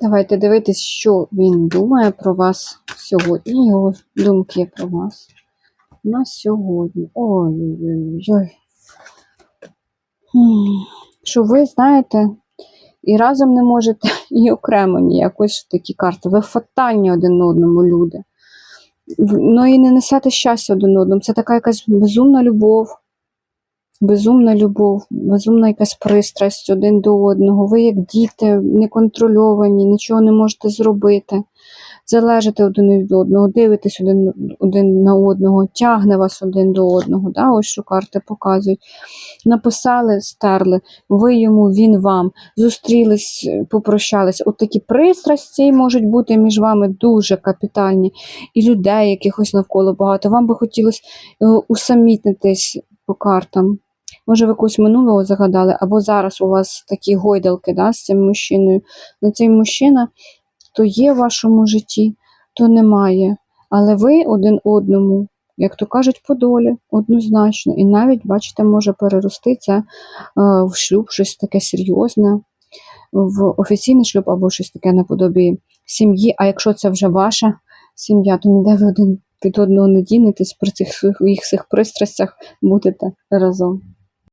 Давайте дивитись, що він думає про вас сьогодні. Його думки про вас на сьогодні. Ой-ой-ой. Що ви знаєте, і разом не можете, і окремо ніяк. Ось такі карти. Ви фатальні один одному, люди. Ну і не несете щастя один одному. Це така якась безумна любов. Безумна любов, безумна якась пристрасть один до одного. Ви як діти, неконтрольовані, нічого не можете зробити. Залежите один від одного, дивитесь один, один на одного, тягне вас один до одного. Да? Ось що карти показують. Написали, стерли, ви йому, він вам, зустрілись, попрощались. От такі пристрасті можуть бути між вами дуже капітальні, і людей якихось навколо багато. Вам би хотілося е, усамітнитись по картам. Може, ви когось минулого загадали, або зараз у вас такі гойдалки да, з цим мужчиною. Ну, цей мужчина то є в вашому житті, то немає. Але ви один одному, як то кажуть, по долі, однозначно. І навіть, бачите, може перерости це е, в шлюб, щось таке серйозне, в офіційний шлюб або щось таке наподобі сім'ї. А якщо це вже ваша сім'я, то ніде ви один від одного не дінетесь при цих своїх пристрастях будете разом.